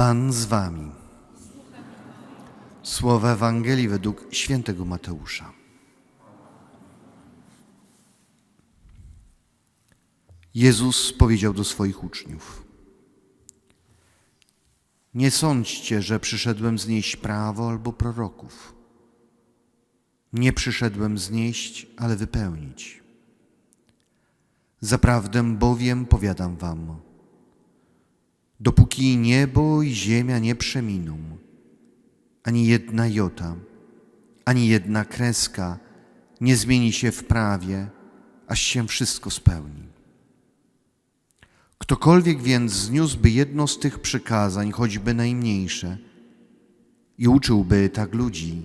Pan z wami. Słowa Ewangelii według świętego Mateusza. Jezus powiedział do swoich uczniów: Nie sądźcie, że przyszedłem znieść prawo albo proroków. Nie przyszedłem znieść, ale wypełnić. Zaprawdę bowiem powiadam wam, dopóki niebo i ziemia nie przeminą, ani jedna jota, ani jedna kreska nie zmieni się w prawie, aż się wszystko spełni. Ktokolwiek więc zniósłby jedno z tych przykazań, choćby najmniejsze, i uczyłby tak ludzi,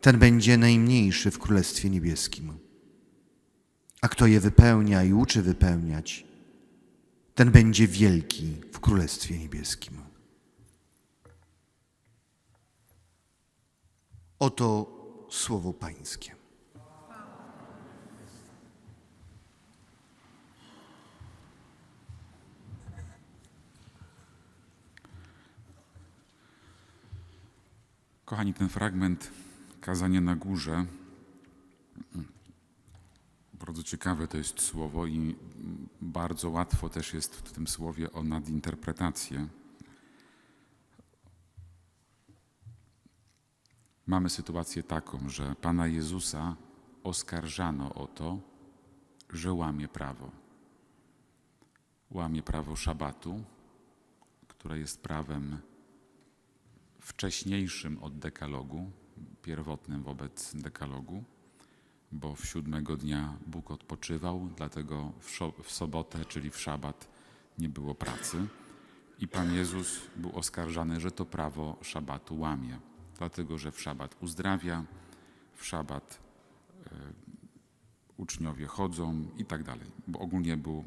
ten będzie najmniejszy w Królestwie Niebieskim. A kto je wypełnia i uczy wypełniać, ten będzie wielki w Królestwie Niebieskim. Oto słowo Pańskie. Kochani, ten fragment kazanie na górze, ciekawe to jest słowo i bardzo łatwo też jest w tym słowie o nadinterpretację. Mamy sytuację taką, że Pana Jezusa oskarżano o to, że łamie prawo. Łamie prawo szabatu, które jest prawem wcześniejszym od dekalogu, pierwotnym wobec dekalogu, bo w siódmego dnia Bóg odpoczywał, dlatego w, sobotę, czyli w szabat, nie było pracy. I Pan Jezus był oskarżany, że to prawo szabatu łamie, dlatego że w szabat uzdrawia, w szabat e, uczniowie chodzą i tak dalej, bo ogólnie był,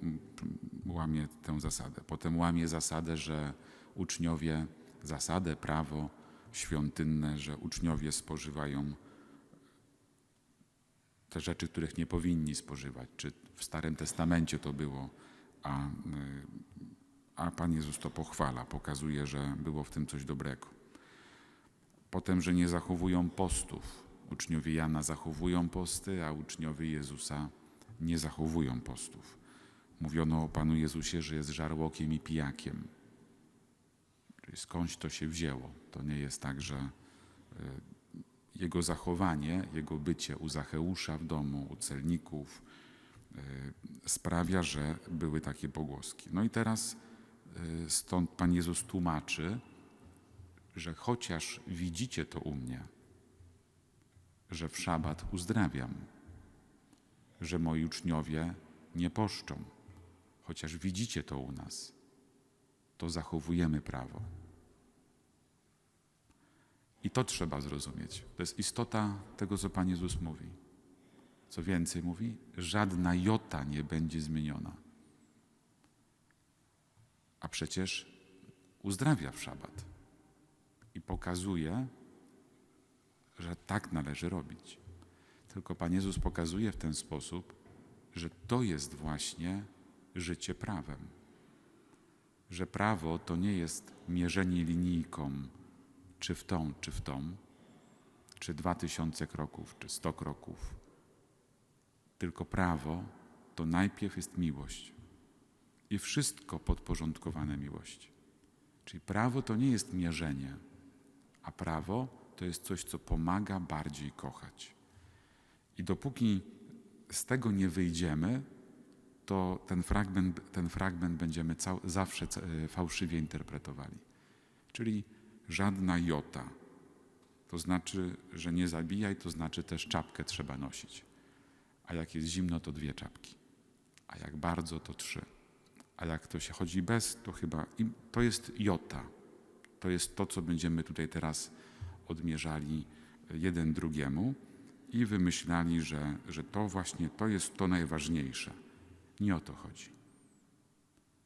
łamie tę zasadę. Potem łamie zasadę, że uczniowie, zasadę, prawo świątynne, że uczniowie spożywają te rzeczy, których nie powinni spożywać. Czy w Starym Testamencie to było, a, y, a Pan Jezus to pochwala, pokazuje, że było w tym coś dobrego. Potem, że nie zachowują postów. Uczniowie Jana zachowują posty, a uczniowie Jezusa nie zachowują postów. Mówiono o Panu Jezusie, że jest żarłokiem i pijakiem. Czyli skądś to się wzięło. To nie jest tak, że y, jego zachowanie, jego bycie u Zacheusza w domu, u celników y, sprawia, że były takie pogłoski. No i teraz y, stąd Pan Jezus tłumaczy, że chociaż widzicie to u mnie, że w szabat uzdrawiam, że moi uczniowie nie poszczą, chociaż widzicie to u nas, to zachowujemy prawo. I to trzeba zrozumieć. To jest istota tego, co Pan Jezus mówi. Co więcej mówi, żadna jota nie będzie zmieniona. A przecież uzdrawia w szabat i pokazuje, że tak należy robić. Tylko Pan Jezus pokazuje w ten sposób, że to jest właśnie życie prawem. Że prawo to nie jest mierzenie linijką, czy w tą, czy w tą, czy dwa tysiące kroków, czy sto kroków. Tylko prawo to najpierw jest miłość i wszystko podporządkowane miłości. Czyli prawo to nie jest mierzenie, a prawo to jest coś, co pomaga bardziej kochać. I dopóki z tego nie wyjdziemy, to ten fragment, ten fragment będziemy cał, zawsze e, fałszywie interpretowali. Czyli żadna jota. To znaczy, że nie zabijaj, to znaczy też czapkę trzeba nosić. A jak jest zimno, to dwie czapki. A jak bardzo, to trzy. A jak to się chodzi bez, to chyba to jest jota. To jest to, co będziemy tutaj teraz odmierzali jeden drugiemu i wymyślali, że, że to właśnie to jest to najważniejsze. Nie o to chodzi.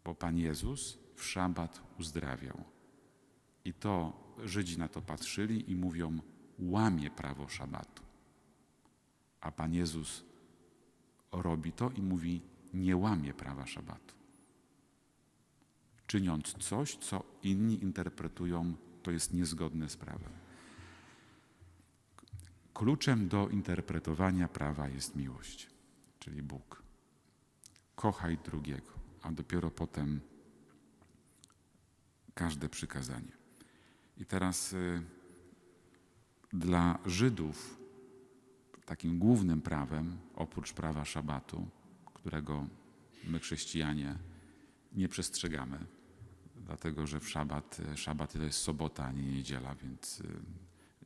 Bo Pan Jezus w szabat uzdrawiał. I to Żydzi na to patrzyli i mówią, łamie prawo szabatu. A Pan Jezus robi to i mówi, nie łamie prawa szabatu. czyniąc coś, co inni interpretują, to jest niezgodne z prawem. Kluczem do interpretowania prawa jest miłość, czyli Bóg. Kochaj drugiego, a dopiero potem każde przykazanie. I teraz y, dla Żydów takim głównym prawem, oprócz prawa szabatu, którego my chrześcijanie nie przestrzegamy, dlatego że w szabat, szabat to jest sobota, a nie niedziela, więc y,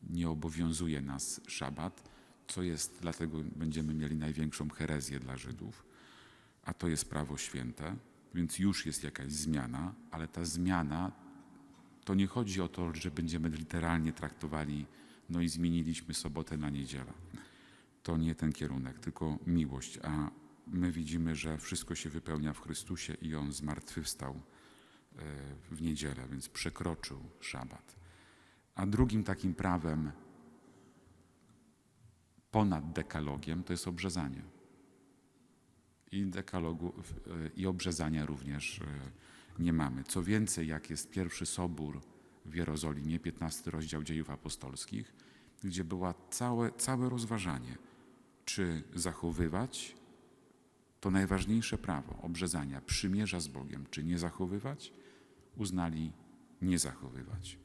nie obowiązuje nas szabat, co jest, dlatego będziemy mieli największą herezję dla Żydów, a to jest prawo święte, więc już jest jakaś zmiana, ale ta zmiana to nie chodzi o to, że będziemy literalnie traktowali, no i zmieniliśmy sobotę na niedzielę. To nie ten kierunek, tylko miłość, a my widzimy, że wszystko się wypełnia w Chrystusie i On zmartwychwstał e, w niedzielę, więc przekroczył szabat. A drugim takim prawem ponad dekalogiem to jest obrzezanie. I dekalogu, e, i obrzezania również e, nie mamy. Co więcej, jak jest pierwszy sobór w Jerozolimie, 15 rozdział dziejów apostolskich, gdzie było całe, całe rozważanie, czy zachowywać to najważniejsze prawo obrzezania, przymierza z Bogiem, czy nie zachowywać, uznali nie zachowywać.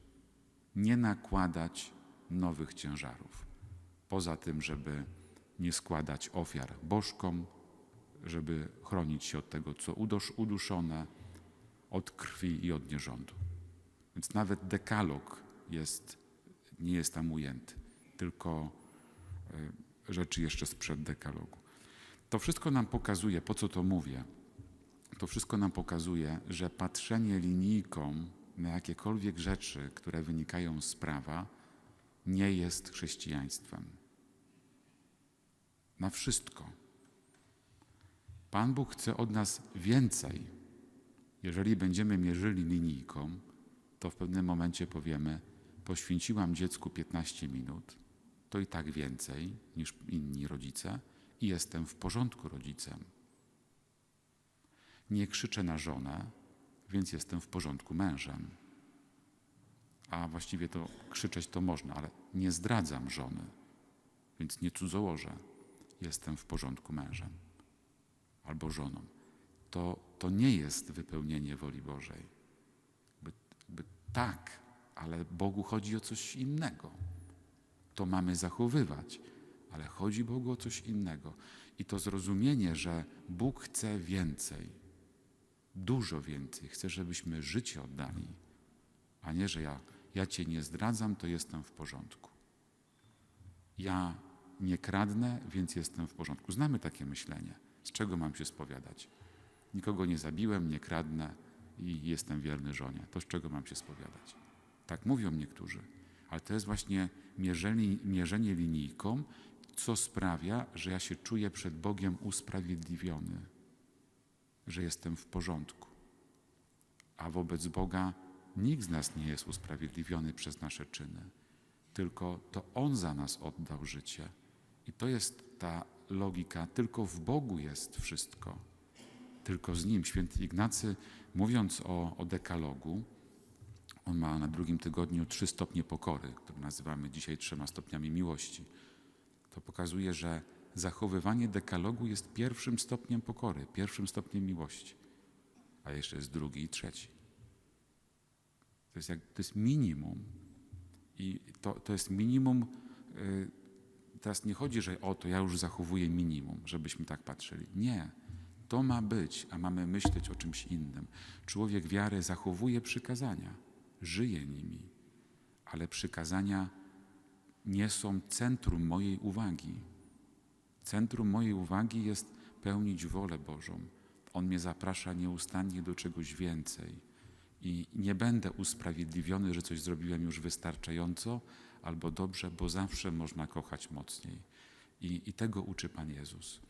Nie nakładać nowych ciężarów. Poza tym, żeby nie składać ofiar bożkom, żeby chronić się od tego, co udusz, uduszone, od krwi i od nierządu. Więc nawet dekalog jest, nie jest tam ujęty, tylko y, rzeczy jeszcze sprzed dekalogu. To wszystko nam pokazuje, po co to mówię, to wszystko nam pokazuje, że patrzenie linijką na jakiekolwiek rzeczy, które wynikają z prawa, nie jest chrześcijaństwem. Na wszystko. Pan Bóg chce od nas więcej. Jeżeli będziemy mierzyli linijką, to w pewnym momencie powiemy: Poświęciłam dziecku 15 minut, to i tak więcej niż inni rodzice, i jestem w porządku rodzicem. Nie krzyczę na żonę, więc jestem w porządku mężem. A właściwie to krzyczeć to można, ale nie zdradzam żony, więc nie cudzołożę. Jestem w porządku mężem albo żoną. To, to nie jest wypełnienie woli Bożej. By, by tak, ale Bogu chodzi o coś innego. To mamy zachowywać, ale chodzi Bogu o coś innego. I to zrozumienie, że Bóg chce więcej, dużo więcej, chce, żebyśmy życie oddali, a nie, że ja, ja Cię nie zdradzam, to jestem w porządku. Ja nie kradnę, więc jestem w porządku. Znamy takie myślenie. Z czego mam się spowiadać? Nikogo nie zabiłem, nie kradnę i jestem wierny żonie. To z czego mam się spowiadać? Tak mówią niektórzy, ale to jest właśnie mierzenie, mierzenie linijką, co sprawia, że ja się czuję przed Bogiem usprawiedliwiony, że jestem w porządku. A wobec Boga nikt z nas nie jest usprawiedliwiony przez nasze czyny, tylko to On za nas oddał życie. I to jest ta logika, tylko w Bogu jest wszystko. Tylko z Nim. Święty Ignacy, mówiąc o, o dekalogu, on ma na drugim tygodniu trzy stopnie pokory, które nazywamy dzisiaj trzema stopniami miłości. To pokazuje, że zachowywanie dekalogu jest pierwszym stopniem pokory, pierwszym stopniem miłości, a jeszcze jest drugi i trzeci. To jest, jak, to jest minimum. I to, to jest minimum. Yy, teraz nie chodzi, że o to ja już zachowuję minimum, żebyśmy tak patrzyli. Nie. To ma być, a mamy myśleć o czymś innym. Człowiek wiary zachowuje przykazania, żyje nimi, ale przykazania nie są centrum mojej uwagi. Centrum mojej uwagi jest pełnić wolę Bożą. On mnie zaprasza nieustannie do czegoś więcej. I nie będę usprawiedliwiony, że coś zrobiłem już wystarczająco albo dobrze, bo zawsze można kochać mocniej. I, I tego uczy Pan Jezus.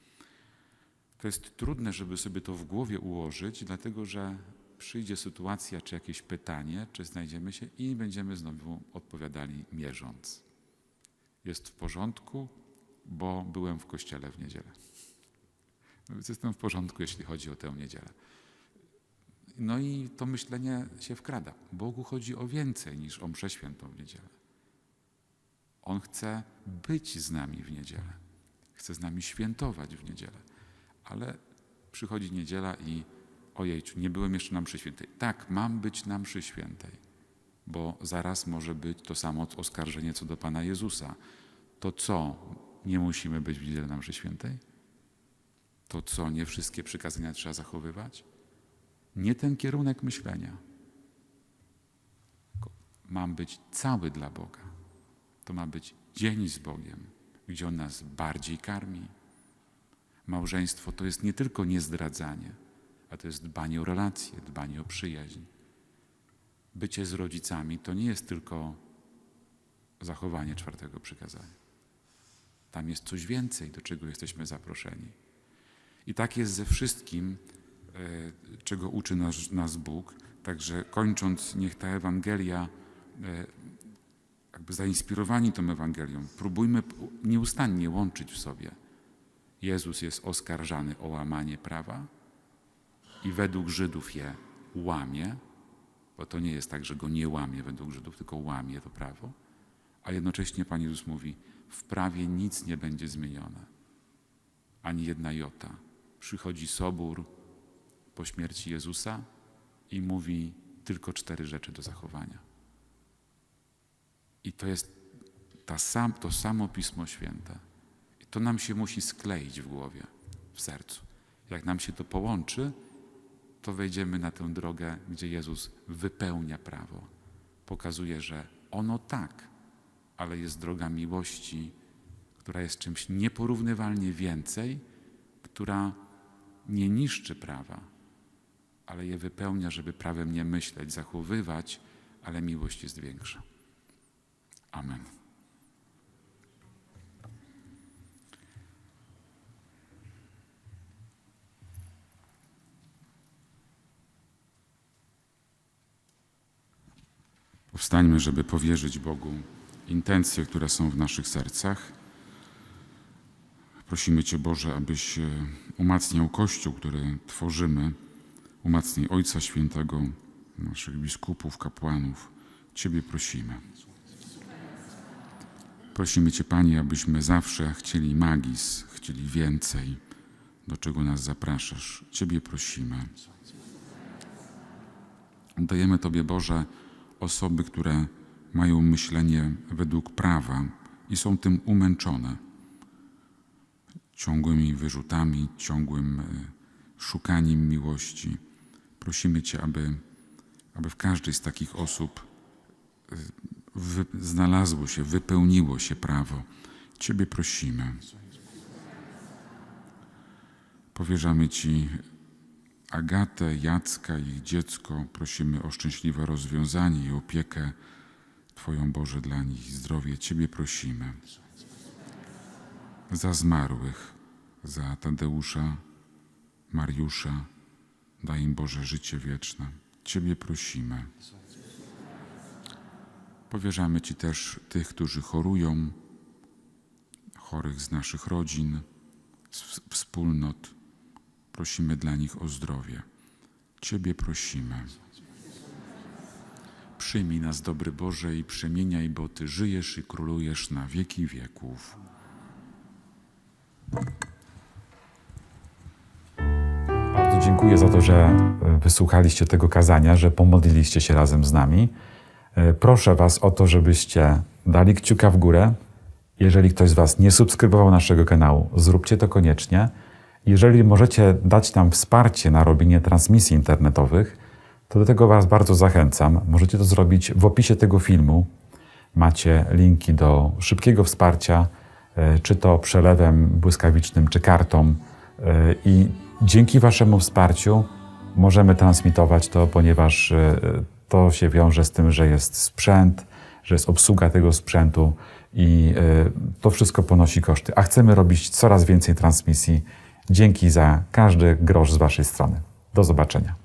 To jest trudne, żeby sobie to w głowie ułożyć, dlatego że przyjdzie sytuacja, czy jakieś pytanie, czy znajdziemy się i będziemy znowu odpowiadali mierząc. Jest w porządku, bo byłem w kościele w niedzielę. Więc jestem w porządku, jeśli chodzi o tę niedzielę. No i to myślenie się wkrada. Bogu chodzi o więcej niż o mszę świętą w niedzielę. On chce być z nami w niedzielę. Chce z nami świętować w niedzielę. Ale przychodzi niedziela i ojejciu, nie byłem jeszcze na mszy świętej. Tak, mam być na mszy świętej, bo zaraz może być to samo oskarżenie co do Pana Jezusa. To co, nie musimy być w niedzielę na mszy świętej? To co, nie wszystkie przykazania trzeba zachowywać? Nie ten kierunek myślenia. Mam być cały dla Boga. To ma być dzień z Bogiem, gdzie On nas bardziej karmi. Małżeństwo to jest nie tylko niezdradzanie, a to jest dbanie o relacje, dbanie o przyjaźń. Bycie z rodzicami to nie jest tylko zachowanie czwartego przykazania. Tam jest coś więcej, do czego jesteśmy zaproszeni. I tak jest ze wszystkim, e, czego uczy nas, nas Bóg. Także kończąc, niech ta Ewangelia, e, jakby zainspirowani tą Ewangelią, próbujmy nieustannie łączyć w sobie. Jezus jest oskarżany o łamanie prawa i według Żydów je łamie, bo to nie jest tak, że go nie łamie według Żydów, tylko łamie to prawo. A jednocześnie Pan Jezus mówi, w prawie nic nie będzie zmienione, ani jedna jota. Przychodzi Sobór po śmierci Jezusa i mówi tylko cztery rzeczy do zachowania. I to jest ta sam, to samo Pismo Święte. To nam się musi skleić w głowie, w sercu. Jak nam się to połączy, to wejdziemy na tę drogę, gdzie Jezus wypełnia prawo. Pokazuje, że ono tak, ale jest droga miłości, która jest czymś nieporównywalnie więcej, która nie niszczy prawa, ale je wypełnia, żeby prawem nie myśleć, zachowywać, ale miłość jest większa. Amen. Powstańmy, żeby powierzyć Bogu intencje, które są w naszych sercach. Prosimy Cię, Boże, abyś e, umacniał Kościół, który tworzymy, umacnij Ojca Świętego, naszych biskupów, kapłanów. Ciebie prosimy. Prosimy Cię, Panie, abyśmy zawsze chcieli magis, chcieli więcej, do czego nas zapraszasz. Ciebie prosimy. Dajemy Tobie, Boże, osoby, które mają myślenie według prawa i są tym umęczone. Ciągłymi wyrzutami, ciągłym e, szukaniem miłości. Prosimy Cię, aby, aby w każdej z takich osób e, wy, znalazło się, wypełniło się prawo. Ciebie prosimy. Powierzamy Ci Agatę, Jacka, ich dziecko. Prosimy o szczęśliwe rozwiązanie i opiekę Twoją Boże dla nich i zdrowie. Ciebie prosimy. Za zmarłych, za Tadeusza, Mariusza, daj im Boże życie wieczne. Ciebie prosimy. Powierzamy Ci też tych, którzy chorują, chorych z naszych rodzin, z wspólnot. Prosimy dla nich o zdrowie. Ciebie prosimy. Przyjmij nas, dobry Boże, i przemieniaj, bo Ty żyjesz i królujesz na wieki wieków. Bardzo dziękuję za to, że e, wysłuchaliście tego kazania, że pomodliliście się razem z nami. E, Proszę Was o to, żebyście dali kciuka w górę. Jeżeli ktoś z Was nie subskrybował naszego kanału, zróbcie to koniecznie. Jeżeli możecie dać nam wsparcie na robienie transmisji internetowych, to do tego Was bardzo zachęcam. Możecie to zrobić w opisie tego filmu. Macie linki do szybkiego wsparcia, e, czy to przelewem błyskawicznym, czy kartą. E, I dzięki Waszemu wsparciu możemy transmitować to, ponieważ e, to się wiąże z tym, że jest sprzęt, że jest obsługa tego sprzętu i to wszystko ponosi koszty. A chcemy robić coraz więcej transmisji. Dzięki za każdy grosz z Waszej strony. Do zobaczenia.